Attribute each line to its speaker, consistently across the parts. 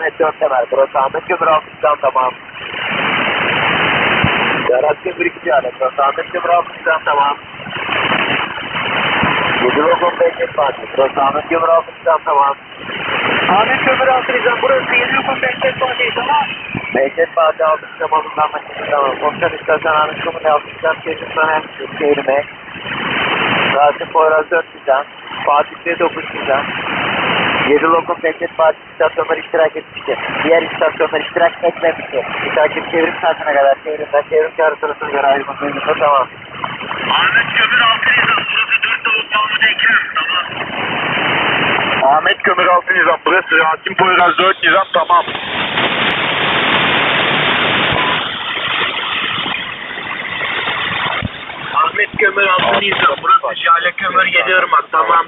Speaker 1: 4 temel. Burası Ahmet Kömür Altıncan tamam. Serhat Kömür 2 tane. Burası Ahmet Kömür Altıncan tamam. 7 lokum Behçet Fatih. Burası Ahmet Kömür Altıncan tamam.
Speaker 2: Ahmet Kömür Altınizan burası 7 Yukum Behçet Fatih tamam.
Speaker 1: Behçet Fatih Altıncan malından maçını tamam. Komiser İstasyon Ahmet Kömür Altıncan Kesin Sönen Şehrime. Rasim Poyraz 4 Tizan. Fatih Bey 9 Tizan. 7 lokum Behçet Fatih istasyonları iştirak etmiştir. Diğer istasyonlar iştirak etmemiştir. Bir takip çevrim saatine kadar çevrimden çevrim çağrı sırasına göre ayrılmak mevzunda tamam.
Speaker 2: Ahmet Kömür Altınizan burası 4 Tavuk Mahmut Ekrem tamam.
Speaker 3: Ahmet Kömür Altı Nizam. Burası Rasim Poyraz 4 Nizam tamam.
Speaker 2: Ahmet Kömür Altınizan burası Jale Kömür Yediırmak tamam.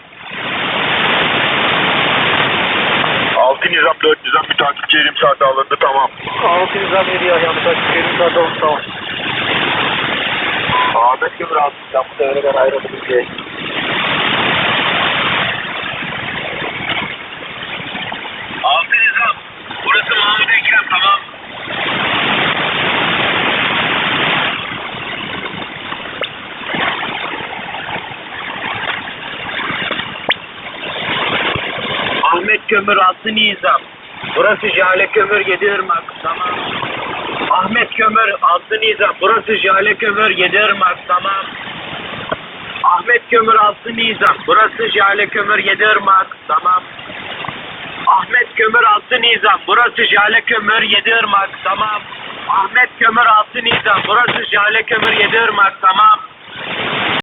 Speaker 3: 6 Nizam 4 Nizam bir takip çevrim saati alındı tamam.
Speaker 2: Altınizan 7 yanlış açık yerim zaten oldu tamam.
Speaker 1: Ahmet Kömür Altıncan bu devreden ayrılabilir.
Speaker 2: Altınizan burası Mahmut Ekrem tamam. Ahmet Kömür Altı Nizam. Burası Jale Kömür Yediırmak. Tamam. Ahmet Kömür Altı Nizam. Burası Jale Kömür Yediırmak. Tamam. Ahmet Kömür Altı Nizam. Burası Jale Kömür Yediırmak. Tamam. Ahmet Kömür Altı Nizam. Burası Jale Kömür Yediırmak. Tamam. Ahmet Kömür Altı Nizam. Burası Jale Kömür Yediırmak. Tamam.